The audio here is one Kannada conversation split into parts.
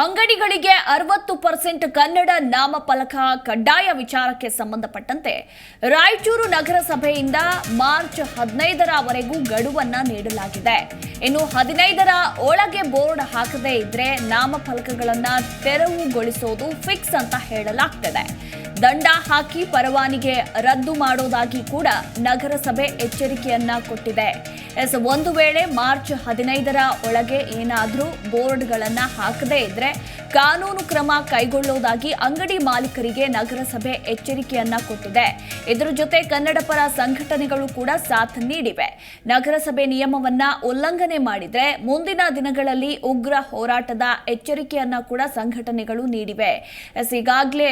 ಅಂಗಡಿಗಳಿಗೆ ಅರವತ್ತು ಪರ್ಸೆಂಟ್ ಕನ್ನಡ ನಾಮಫಲಕ ಕಡ್ಡಾಯ ವಿಚಾರಕ್ಕೆ ಸಂಬಂಧಪಟ್ಟಂತೆ ರಾಯಚೂರು ನಗರಸಭೆಯಿಂದ ಮಾರ್ಚ್ ಹದಿನೈದರವರೆಗೂ ಗಡುವನ್ನ ನೀಡಲಾಗಿದೆ. ಇನ್ನು ಹದಿನೈದರ ಒಳಗೆ ಬೋರ್ಡ್ ಹಾಕದೇ ಇದ್ರೆ ನಾಮಫಲಕಗಳನ್ನು ತೆರವುಗೊಳಿಸೋದು ಫಿಕ್ಸ್ ಅಂತ ಹೇಳಲಾಗ್ತದೆ. ದಂಡ ಹಾಕಿ ಪರವಾನಿಗೆ ರದ್ದು ಮಾಡೋದಾಗಿ ಕೂಡ ನಗರಸಭೆ ಎಚ್ಚರಿಕೆಯನ್ನ ಕೊಟ್ಟಿದೆ. ಎಸ್, ಒಂದು ವೇಳೆ ಮಾರ್ಚ್ ಹದಿನೈದರ ಒಳಗೆ ಏನಾದರೂ ಬೋರ್ಡ್ಗಳನ್ನು ಹಾಕದೇ ಇದ್ರೆ ಕಾನೂನು ಕ್ರಮ ಕೈಗೊಳ್ಳುವುದಾಗಿ ಅಂಗಡಿ ಮಾಲೀಕರಿಗೆ ನಗರಸಭೆ ಎಚ್ಚರಿಕೆಯನ್ನ ಕೊಟ್ಟಿದೆ. ಇದರ ಜೊತೆ ಕನ್ನಡ ಪರ ಸಂಘಟನೆಗಳು ಕೂಡ ಸಾಥ್ ನೀಡಿವೆ. ನಗರಸಭೆ ನಿಯಮವನ್ನ ಉಲ್ಲಂಘನೆ ಮಾಡಿದ್ರೆ ಮುಂದಿನ ದಿನಗಳಲ್ಲಿ ಉಗ್ರ ಹೋರಾಟದ ಎಚ್ಚರಿಕೆಯನ್ನ ಕೂಡ ಸಂಘಟನೆಗಳು ನೀಡಿವೆ. ಎಸ್, ಈಗಾಗಲೇ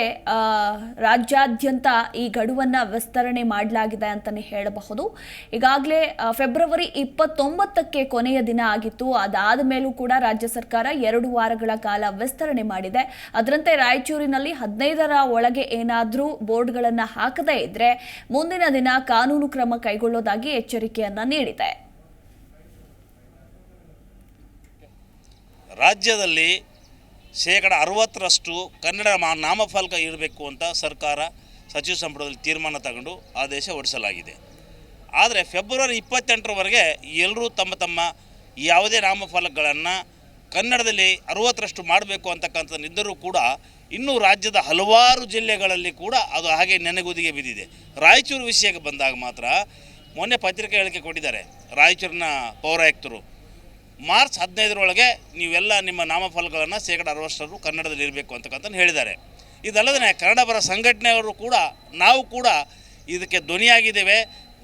ರಾಜ್ಯಾದ್ಯಂತ ಈ ಗಡುವನ್ನ ವಿಸ್ತರಣೆ ಮಾಡಲಾಗಿದೆ ಅಂತಾನೆ ಹೇಳಬಹುದು. ಈಗಾಗಲೇ ಫೆಬ್ರವರಿ ಇಪ್ಪತ್ತೊಂಬತ್ತಕ್ಕೆ ಕೊನೆಯ ದಿನ ಆಗಿತ್ತು. ಅದಾದ ಮೇಲೂ ಕೂಡ ರಾಜ್ಯ ಸರ್ಕಾರ ಎರಡು ವಾರಗಳ ಕಾಲ ವಿಸ್ತರಣೆ ಮಾಡಿದೆ. ಅದರಂತೆ ರಾಯಚೂರಿನಲ್ಲಿ ಹದಿನೈದರ ಒಳಗೆ ಏನಾದರೂ ಬೋರ್ಡ್ಗಳನ್ನು ಹಾಕದೇ ಇದ್ರೆ ಮುಂದಿನ ದಿನ ಕಾನೂನು ಕ್ರಮ ಕೈಗೊಳ್ಳೋದಾಗಿ ಎಚ್ಚರಿಕೆಯನ್ನ ನೀಡಿದೆ. ರಾಜ್ಯದಲ್ಲಿ ಶೇಕಡ ಅರವತ್ತರಷ್ಟು ಕನ್ನಡ ಮಾ- ನಾಮಫಲಕ ಇರಬೇಕು ಅಂತ ಸರ್ಕಾರ ಸಚಿವ ಸಂಪುಟದಲ್ಲಿ ತೀರ್ಮಾನ ತಗೊಂಡು ಆದೇಶ ಹೊರಡಿಸಲಾಗಿದೆ. ಆದರೆ ಫೆಬ್ರವರಿ ಇಪ್ಪತ್ತೆಂಟರವರೆಗೆ ಎಲ್ಲರೂ ತಮ್ಮ ತಮ್ಮ ಯಾವುದೇ ನಾಮಫಲಕಗಳನ್ನು ಕನ್ನಡದಲ್ಲಿ ಅರವತ್ತರಷ್ಟು ಮಾಡಬೇಕು ಅಂತಕ್ಕಂಥದ್ದಿದ್ದರೂ ಕೂಡ ಇನ್ನೂ ರಾಜ್ಯದ ಹಲವಾರು ಜಿಲ್ಲೆಗಳಲ್ಲಿ ಕೂಡ ಅದು ಹಾಗೆ ನೆನೆಗುದಿಗೆ ಬಿದ್ದಿದೆ. ರಾಯಚೂರು ವಿಷಯಕ್ಕೆ ಬಂದಾಗ ಮಾತ್ರ ಮೊನ್ನೆ ಪತ್ರಿಕೆ ಹೇಳಿಕೆ ಕೊಟ್ಟಿದ್ದಾರೆ ರಾಯಚೂರಿನ ಪೌರಾಯುಕ್ತರು. ಮಾರ್ಚ್ ಹದಿನೈದರೊಳಗೆ ನೀವೆಲ್ಲ ನಿಮ್ಮ ನಾಮಫಲಕಗಳನ್ನು ಶೇಕಡ ಅರವಷ್ಟರು ಕನ್ನಡದಲ್ಲಿ ಇರಬೇಕು ಅಂತಕ್ಕಂಥ ಹೇಳಿದ್ದಾರೆ. ಇದಲ್ಲದೆ ಕನ್ನಡ ಪರ ಸಂಘಟನೆಯವರು ಕೂಡ ನಾವು ಕೂಡ ಇದಕ್ಕೆ ಧ್ವನಿಯಾಗಿದ್ದೇವೆ.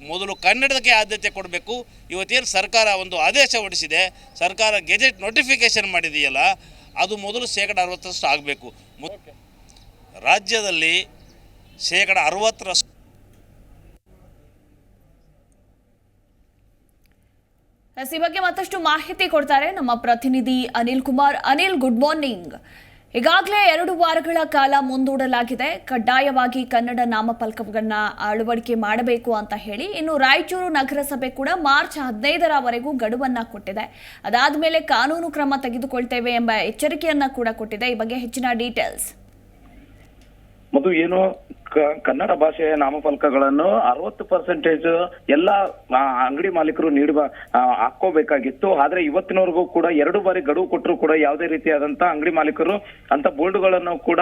ಮೊದಲು ಕನ್ನಡಕ್ಕೆ ಆದ್ಯತೆ ಕೊಡಬೇಕು. ಇವತ್ತೇನು ಸರ್ಕಾರ ಒಂದು ಆದೇಶ ಹೊಡಿಸಿದೆ ಸರ್ಕಾರ ಗೆಜೆಟ್ ನೋಟಿಫಿಕೇಷನ್ ಮಾಡಿದೆಯಲ್ಲ ಅದು ಮೊದಲು ಶೇಕಡ ಅರವತ್ತರಷ್ಟು ಆಗಬೇಕು. ರಾಜ್ಯದಲ್ಲಿ ಶೇಕಡ ಅರವತ್ತರಷ್ಟು ಈ ಬಗ್ಗೆ ಮತ್ತಷ್ಟು ಮಾಹಿತಿ ಕೊಡ್ತಾರೆ ನಮ್ಮ ಪ್ರತಿನಿಧಿ ಅನಿಲ್ ಕುಮಾರ್. ಅನಿಲ್ ಗುಡ್ ಮಾರ್ನಿಂಗ್ ಈಗಾಗಲೇ ಎರಡು ವಾರಗಳ ಕಾಲ ಮುಂದೂಡಲಾಗಿದೆ. ಕಡ್ಡಾಯವಾಗಿ ಕನ್ನಡ ನಾಮಫಲಕವನ್ನ ಅಳವಡಿಕೆ ಮಾಡಬೇಕು ಅಂತ ಹೇಳಿ ಇನ್ನು ರಾಯಚೂರು ನಗರಸಭೆ ಕೂಡ ಮಾರ್ಚ್ ಹದಿನೈದರವರೆಗೂ ಗಡುವನ್ನ ಕೊಟ್ಟಿದೆ. ಅದಾದ ಮೇಲೆ ಕಾನೂನು ಕ್ರಮ ತೆಗೆದುಕೊಳ್ತೇವೆ ಎಂಬ ಎಚ್ಚರಿಕೆಯನ್ನ ಕೂಡ ಕೊಟ್ಟಿದೆ. ಈ ಬಗ್ಗೆ ಹೆಚ್ಚಿನ ಡೀಟೇಲ್ಸ್. ಏನು ಕನ್ನಡ ಭಾಷೆಯ ನಾಮಫಲಕಗಳನ್ನು ಅರವತ್ತು ಪರ್ಸೆಂಟೇಜ್ ಎಲ್ಲ ಅಂಗಡಿ ಮಾಲೀಕರು ನೀಡುವ ಹಾಕೋಬೇಕಾಗಿತ್ತು ಆದ್ರೆ ಇವತ್ತಿನವರೆಗೂ ಕೂಡ ಎರಡು ಬಾರಿ ಗಡುವು ಕೊಟ್ಟರು ಕೂಡ ಯಾವುದೇ ರೀತಿಯಾದಂತ ಅಂಗಡಿ ಮಾಲೀಕರು ಅಂತ ಬೋರ್ಡ್ಗಳನ್ನು ಕೂಡ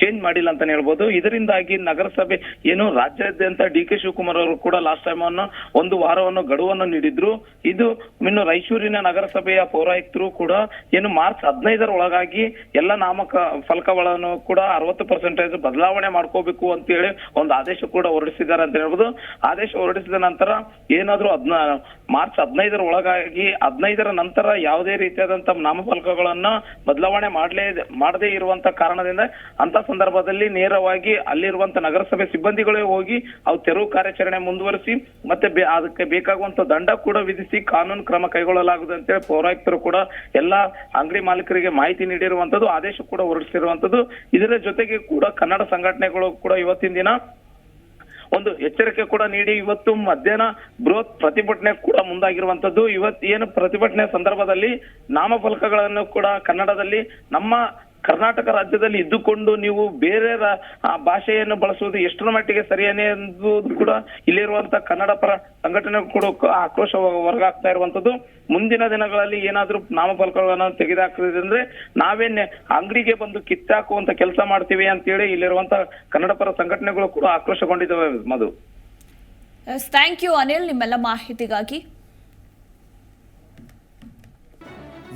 ಚೇಂಜ್ ಮಾಡಿಲ್ಲ ಅಂತಾನೆ ಹೇಳ್ಬೋದು. ಇದರಿಂದಾಗಿ ನಗರಸಭೆ ಏನು ರಾಜ್ಯಾದ್ಯಂತ ಡಿ ಕೆ ಶಿವಕುಮಾರ್ ಅವರು ಕೂಡ ಲಾಸ್ಟ್ ಟೈಮ್ ಅನ್ನು ಒಂದು ವಾರವನ್ನು ಗಡುವನ್ನು ನೀಡಿದ್ರು. ಇದು ಇನ್ನು ರಾಯಚೂರಿನ ನಗರಸಭೆಯ ಪೌರಾಯುಕ್ತರು ಕೂಡ ಏನು ಮಾರ್ಚ್ ಹದಿನೈದರ ಒಳಗಾಗಿ ಎಲ್ಲ ನಾಮಕ, ಫಲಕಗಳನ್ನು ಕೂಡ ಅರವತ್ತು ಪರ್ಸೆಂಟೇಜ್ ಬದಲಾವಣೆ ಮಾಡ್ಕೋಬೇಕು ಅಂತ ಒಂದು ಆದೇಶ ಕೂಡ ಹೊರಡಿಸಿದ್ದಾರೆ ಅಂತ ಹೇಳ್ಬೋದು. ಆದೇಶ ಹೊರಡಿಸಿದ ನಂತರ ಏನಾದ್ರೂ ಹದ್ನ ಮಾರ್ಚ್ ಹದಿನೈದರ ಒಳಗಾಗಿ ಹದಿನೈದರ ನಂತರ ಯಾವುದೇ ರೀತಿಯಾದಂತ ನಾಮಫಲಕಗಳನ್ನ ಬದಲಾವಣೆ ಮಾಡ್ಲೇ, ಮಾಡದೇ ಇರುವಂತ ಕಾರಣದಿಂದ ಅಂತ ಸಂದರ್ಭದಲ್ಲಿ ನೇರವಾಗಿ ಅಲ್ಲಿರುವಂತ ನಗರಸಭೆ ಸಿಬ್ಬಂದಿಗಳೇ ಹೋಗಿ ಅವು ತೆರವು ಕಾರ್ಯಾಚರಣೆ ಮುಂದುವರಿಸಿ ಮತ್ತೆ ಅದಕ್ಕೆ ಬೇಕಾಗುವಂತ ದಂಡ ಕೂಡ ವಿಧಿಸಿ ಕಾನೂನು ಕ್ರಮ ಕೈಗೊಳ್ಳಲಾಗುವುದು ಅಂತೇಳಿ ಪೌರಾಯುಕ್ತರು ಕೂಡ ಎಲ್ಲಾ ಅಂಗಡಿ ಮಾಲೀಕರಿಗೆ ಮಾಹಿತಿ ನೀಡಿರುವಂತದ್ದು, ಆದೇಶ ಕೂಡ ಹೊರಡಿಸಿರುವಂತದ್ದು. ಇದರ ಜೊತೆಗೆ ಕೂಡ ಕನ್ನಡ ಸಂಘಟನೆಗಳು ಕೂಡ ಇವತ್ತಿನ ದಿನ. ಒಂದು ಎಚ್ಚರಿಕೆ ಕೂಡ ನೀಡಿ, ಇವತ್ತು ಮಧ್ಯಾಹ್ನ ಬೃಹತ್ ಪ್ರತಿಭಟನೆ ಕೂಡ ಮುಂದಾಗಿರುವಂತದ್ದು ಇವತ್ತು ಏನು ಪ್ರತಿಭಟನೆ ಸಂದರ್ಭದಲ್ಲಿ ನಾಮಫಲಕಗಳನ್ನು ಕೂಡ ಕನ್ನಡದಲ್ಲಿ ನಮ್ಮ ಕರ್ನಾಟಕ ರಾಜ್ಯದಲ್ಲಿ ಇದ್ದುಕೊಂಡು ನೀವು ಬೇರೆ ಭಾಷೆಯನ್ನು ಬಳಸುವುದು ಎಷ್ಟರ ಮಟ್ಟಿಗೆ ಸರಿಯೇನೆ ಎಂಬುದು ಕೂಡ ಇಲ್ಲಿರುವಂತಹ ಕನ್ನಡ ಪರ ಸಂಘಟನೆ ಕೂಡ ಆಕ್ರೋಶ ಹೊರಗಾಗ್ತಾ ಇರುವಂತದ್ದು. ಮುಂದಿನ ದಿನಗಳಲ್ಲಿ ಏನಾದ್ರೂ ನಾಮಫಲಕಗಳನ್ನು ತೆಗೆದುಹಾಕಿದ್ರೆ ಅಂದ್ರೆ ನಾವೇ ನೆ- ಅಂಗಡಿಗೆ ಬಂದು ಕಿತ್ತಾಕುವಂತ ಕೆಲಸ ಮಾಡ್ತೀವಿ ಅಂತೇಳಿ ಇಲ್ಲಿರುವಂತಹ ಕನ್ನಡ ಪರ ಸಂಘಟನೆಗಳು ಕೂಡ ಆಕ್ರೋಶಗೊಂಡಿದ್ದಾವೆ ಮಧು. ಥ್ಯಾಂಕ್ ಯು ಅನಿಲ್, ನಿಮ್ಮೆಲ್ಲ ಮಾಹಿತಿಗಾಗಿ.